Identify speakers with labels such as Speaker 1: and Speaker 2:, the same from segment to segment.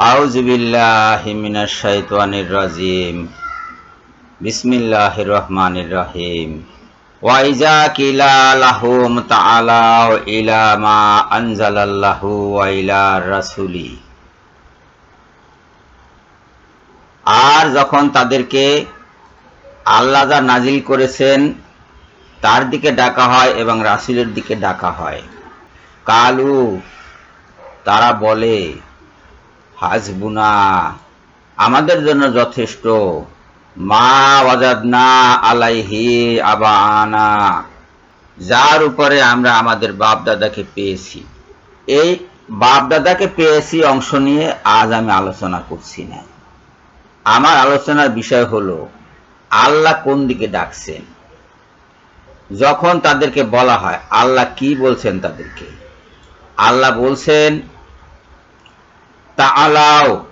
Speaker 1: আউজিবিল্লাহিমিনাশাইতানির রাজিম। বিসমিল্লাহির রহমানির রহিম। ওয়াইজা কিলা লাহুম তাআলাউ ইলা মা আনজালাল্লাহু ওয়া ইলা আর যখন তাদেরকে আল্লাহ যা নাজিল করেছেন, তার দিকে ডাকা হয় এবং রাসূলের দিকে ডাকা হয়। কালু, তারা বলে হাসবুনা। আমাদের জন্য যথেষ্ট। মা ওয়াজাদনা আলাইহি আবানা। যার উপরে আমরা আমাদের বাপ দাদাকে পেয়েছি। এই বাপ দাদাকে পেয়েছি অংশ নিয়ে আজ আমি আলোচনা করছি না। আমার আলোচনার বিষয় হলো, আল্লাহ কোন দিকে ডাকছেন? যখন তাদেরকে বলা হয়, আল্লাহ কি বলছেন তাদেরকে? আল্লাহ বলছেন তাআলাও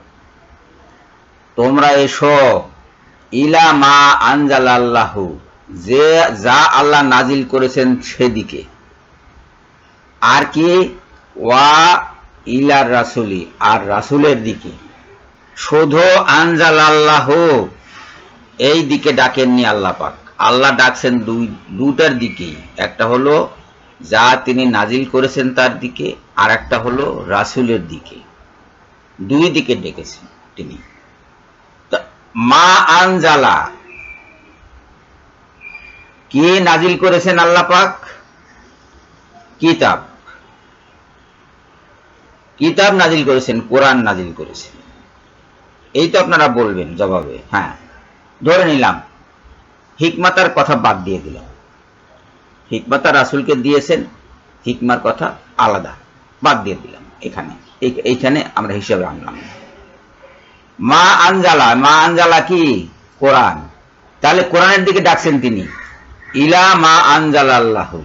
Speaker 1: তোমরা এসো, ইলা মা আনজাল আল্লাহু যে যা আল্লাহ নাজিল করেছেন সেদিকে। আর কি? ওয়া ইলার রাসুলি, আর রাসুলের দিকে। শুধু আল্লাহ এই দিকে ডাকেননি আল্লাহ পাক। আল্লাহ ডাকছেন দুই দুটার দিকেই। একটা হলো, যা তিনি নাজিল করেছেন তার দিকে আর একটা হলো রাসুলের দিকে। দুই দিকে ডেকেছেন তিনি। মা আনজালা, কে নাজিল করেছেন আল্লাহ পাক? কিতাব। কিতাব নাজিল করেছেন, কোরআন নাজিল করেছেন। এই তো আপনারা বলবেন জবাবে হ্যাঁ। ধরে নিলাম, হিকমাতার কথা বাদ দিয়ে দিলাম। হিকমাতা রাসুলকে দিয়েছেন, হিকমার কথা আলাদা, বাদ দিয়ে দিলাম এখানে। এইখানে আমরা হিসাবে আনলাম মা আনজালা মা আনজালা কি? কোরআন। তাহলে কোরআনের দিকে ডাকছেন তিনি। ইলা মা আনজালা আল্লাহ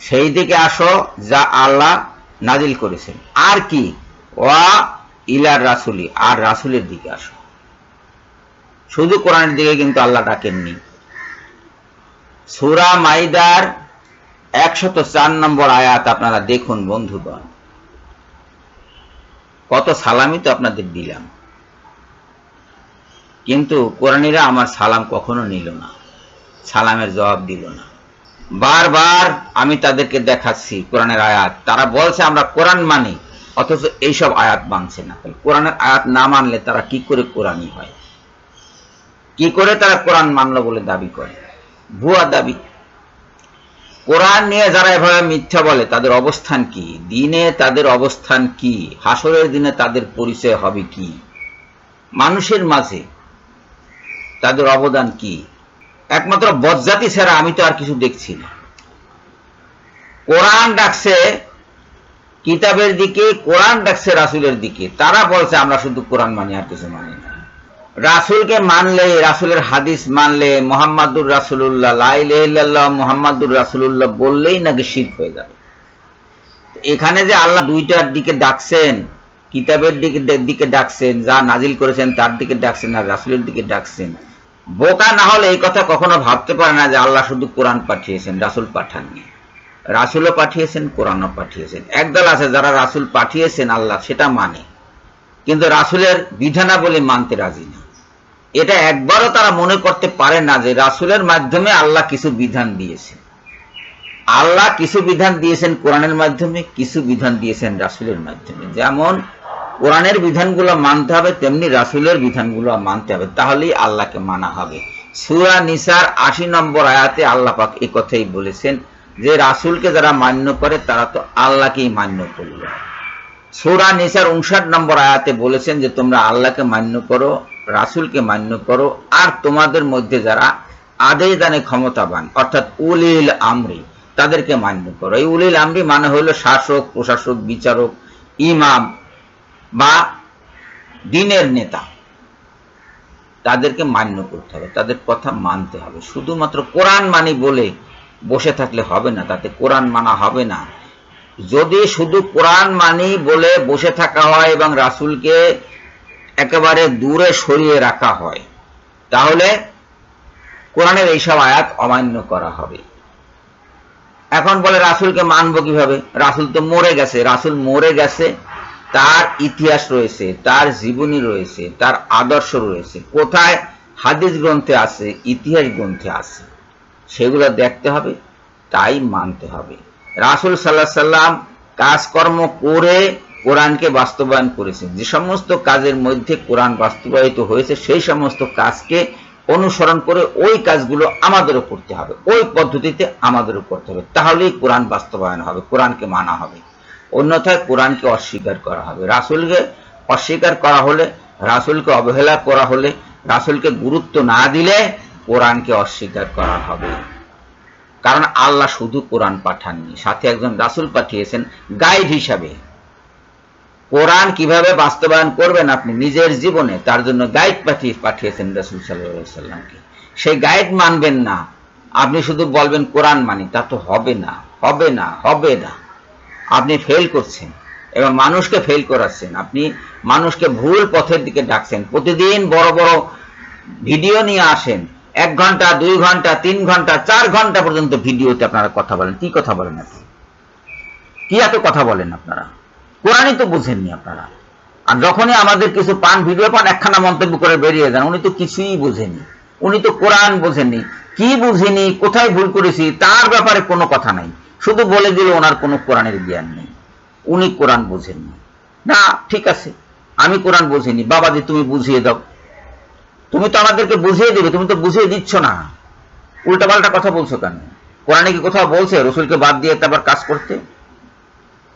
Speaker 1: সেই দিকে আসো, যা আল্লাহ নাজিল করেছেন। আর কি? ওয়া ইলার রাসুলি। আর রাসুলের দিকে আসো। শুধু কোরআনের দিকে কিন্তু আল্লাহ ডাকেননি। সুরা মাইদার একশত চার নম্বর আয়াত আপনারা দেখুন, বন্ধুগণ। কত সালামি তো আপনাদের দিলাম। কিন্তু কোরআনীরা আমার সালাম কখনো নিল না, সালামের জবাব দিল না। বারবার আমি তাদেরকে দেখাচ্ছি কোরআনের আয়াত, তারা বলছে আমরা কোরআন মানি, অথচ এইসব আয়াত মানছে না। তাহলে কোরআনের আয়াত না মানলে তারা কি করে কোরআনই হয়? কি করে তারা কোরআন মানলো বলে দাবি করে? ভুয়া দাবি কোরআন নিয়ে যারা এভাবে মিথ্যা বলে, তাদের অবস্থান কি? দিনে তাদের অবস্থান কি? হাসরের দিনে তাদের পরিচয় হবে কি? মানুষের মাঝে তাদের অবদান কি? একমাত্র বজ্জাতি ছাড়া আমি তো আর কিছু দেখছি না। কোরআন ডাকছে কিতাবের দিকে, কোরআন ডাকছে রাসুলের দিকে। তারা বলছে, আমরা শুধু কোরআন মানি আর কিছু মানি না। রাসুলকে মানলে, রাসুলের হাদিস মানলে, মোহাম্মদুর রাসুল্লাহ লাইল্লাহ মোহাম্মদুর রাসুল্লাহ বললেই নাকি শির হয়ে যাবে। এখানে যে আল্লাহ দুইটার দিকে ডাকছেন, কিতাবের দিকে দিকে ডাকছেন, যা নাজিল করেছেন তার দিকে ডাকছেন আর রাসুলের দিকে ডাকছেন, বোকা না হলে এই কথা কখনো ভাবতে পারে না যে আল্লাহ শুধু কোরআন পাঠিয়েছেন, রাসুল পাঠাননি। রাসুলও পাঠিয়েছেন, কোরআনও পাঠিয়েছেন। একদল আছে যারা রাসুল পাঠিয়েছেন আল্লাহ, সেটা মানে। কিন্তু রাসুলের বিধানাবলী মানতে রাজি না। এটা একবারও তারা মনে করতে পারে না যে রাসুলের মাধ্যমে আল্লাহ কিছু বিধান দিয়েছেন। আল্লাহ কিছু বিধান দিয়েছেন কোরআনের মাধ্যমে, কিছু বিধান দিয়েছেন রাসুলের মাধ্যমে। যেমন, কোরআনের বিধানগুলো মানতে হবে, তেমনি রাসুলের বিধানগুলো মানতে হবে। তাহলেই আল্লাহকে মানা হবে। সুরা নিসার আশি নম্বর আয়াতে আল্লাহ পাক এই কথাই বলেছেন যে, রাসুলকে যারা মান্য করে, তারা তো আল্লাহকেই মান্য করল সুরা নিসার উনষাট নম্বর আয়াতে বলেছেন যে, তোমরা আল্লাহকে মান্য করো রাসুলকে মান্য করো। আর তোমাদের মধ্যে যারা আদেশ দানে ক্ষমতাবান, অর্থাৎ উলিল আমরি, তাদেরকে মান্য করো। এই উলিল আমরি মানে হলো শাসক, প্রশাসক, বিচারক, ইমাম বা দিনের নেতা। তাদেরকে মান্য করতে হবে, তাদের কথা মানতে হবে। শুধুমাত্র কোরআন মানি বলে বসে থাকলে হবে না, তাতে কোরআন মানা হবে না। যদি শুধু কোরআন মানি বলে বসে থাকা হয় এবং রাসুলকে একেবারে দূরে সরিয়ে রাখা হয়। তাহলে কোরআনের এইসব আয়াত অমান্য করা হবে। এখন বলে রাসুলকে মানবো কীভাবে? রাসুল তো মরে গেছে। রাসুল মরে গেছে, তার ইতিহাস রয়েছে, তার জীবনী রয়েছে, তার আদর্শ রয়েছে। কোথায়? হাদিস গ্রন্থে আছে, ইতিহাস গ্রন্থে আছে। সেগুলো দেখতে হবে, তাই মানতে হবে। রাসুল সাল্লাহ সাল্লাম কাজকর্ম করে কোরআনকে বাস্তবায়ন করেছেন যে সমস্ত কাজের মধ্যে কোরআন বাস্তবায়িত হয়েছে, সেই সমস্ত কাজকে অনুসরণ করে ওই কাজগুলো আমাদেরও করতে হবে। ওই পদ্ধতিতে আমাদেরও করতে হবে। তাহলেই কোরআন বাস্তবায়ন হবে, কোরআনকে মানা হবে। অন্যথায় কোরআনকে অস্বীকার করা হবে। রাসুলকে অস্বীকার করা হলে, রাসুলকে অবহেলা করা হলে, রাসুলকে গুরুত্ব না দিলে কোরআনকে অস্বীকার করা হবে। কারণ আল্লাহ শুধু কোরআন পাঠাননি। সাথে একজন রাসুল পাঠিয়েছেন গাইড হিসাবে। কোরআন কীভাবে বাস্তবায়ন করবেন আপনি নিজের জীবনে, তার জন্য গাইড পাঠিয়ে, পাঠিয়েছেন রাসুল সাল্লামকে সেই গাইড মানবেন না। আপনি শুধু বলবেন কোরআন মানি, তা তো হবে না হবে না হবে না। আপনি ফেল করছেন, এবং মানুষকে ফেল করাচ্ছেন। আপনি মানুষকে ভুল পথের দিকে ডাকছেন। প্রতিদিন বড় বড় ভিডিও নিয়ে আসেন। এক ঘণ্টা, দুই ঘণ্টা, তিন ঘণ্টা, চার ঘণ্টা পর্যন্ত ভিডিওতে আপনারা কথা বলেন। কি কথা বলেন আপনি? কি এত কথা বলেন আপনারা? কোরআনই তো বুঝেননি আপনারা। আর যখনই আমাদের কিছু পান, ভিডিও পান, একখানা মন্তব্য করে বেরিয়ে যান, উনি তো কিছুই বুঝেনি উনি তো কোরআন বোঝেননি। কি বুঝিনি কোথায় ভুল করেছি? তার ব্যাপারে কোনো কথা নাই। শুধু বলে দিল ওনার কোনো কোরআনের জ্ঞান নেই। উনি কোরআন বোঝেননি। না, ঠিক আছে। আমি কোরআন বুঝিনি। বাবাজি তুমি বুঝিয়ে দাও। তুমি তো আমাদেরকে বুঝিয়ে দেবে, তুমি তো বুঝিয়ে দিচ্ছ না। উল্টাপাল্টা কথা বলছো কেন? কোরআনে কি কোথাও বলছে? রসুলকে বাদ দিয়ে তারপর কাজ করতে?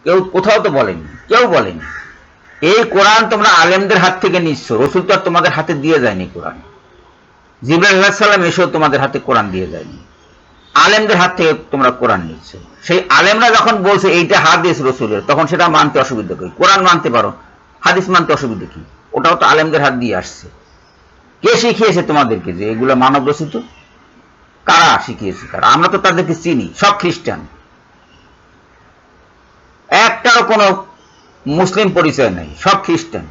Speaker 1: কেউ কোথাও তো বলেনি, কেউ বলেনি। এই কোরআন তোমরা আলেমদের হাত থেকে নিচ্ছ, রসুল তো আর তোমাদের হাতে দিয়ে যায়নি কোরআন। সাল্লাম এসেও তোমাদের হাতে কোরআন দিয়ে যায়নি। আলেমদের হাত থেকে তোমরা কোরআন নিচ্ছ। সেই আলেমরা যখন বলছে, এইটা হাদিস রসুলের, তখন সেটা মানতে অসুবিধা করি কোরআন মানতে পারো, হাদিস মানতে অসুবিধা কি? ওটাও তো আলেমদের হাত দিয়ে আসছে। কে শিখিয়েছে তোমাদেরকে যে এগুলো মানব রচিত কারা শিখিয়েছে কারা আমরা তো তাদেরকে চিনি, সব খ্রিস্টান। একটারও কোনো মুসলিম পরিচয় নাই, সব খ্রিস্টান।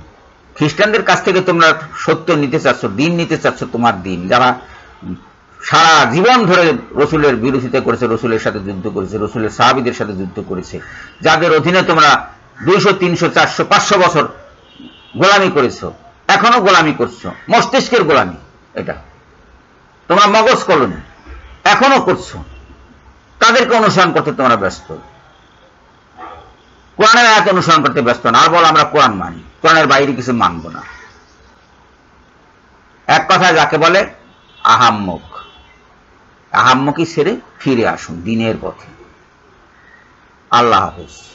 Speaker 1: খ্রিস্টানদের কাছ থেকে তোমরা সত্য নিতে চাচ্ছ, দিন নিতে চাচ্ছ, তোমার দিন। যারা সারা জীবন ধরে রসুলের বিরোধিতা করেছে, রসুলের সাথে যুদ্ধ করেছে, রসুলের সাহাবিদের সাথে যুদ্ধ করেছে, যাদের অধীনে তোমরা দুইশো, তিনশো, চারশো, পাঁচশো বছর গোলামি করেছ, এখনও গোলামি করছ, মস্তিষ্কের গোলামি এটা। তোমরা মগজ কলোনি, এখনও করছ। তাদেরকে অনুসরণ করতে তোমরা ব্যস্ত। কোরআনের আয়াত অনুসরণ করতে ব্যস্ত না? আর বল, আমরা কোরআন মানি। কোরআনের বাইরে কিছু মানব না। এক কথা যাকে বলে, আহাম্মক। আহাম্মকি সেরে ফিরে আসুন দিনের পথে। আল্লাহ হাফিজ।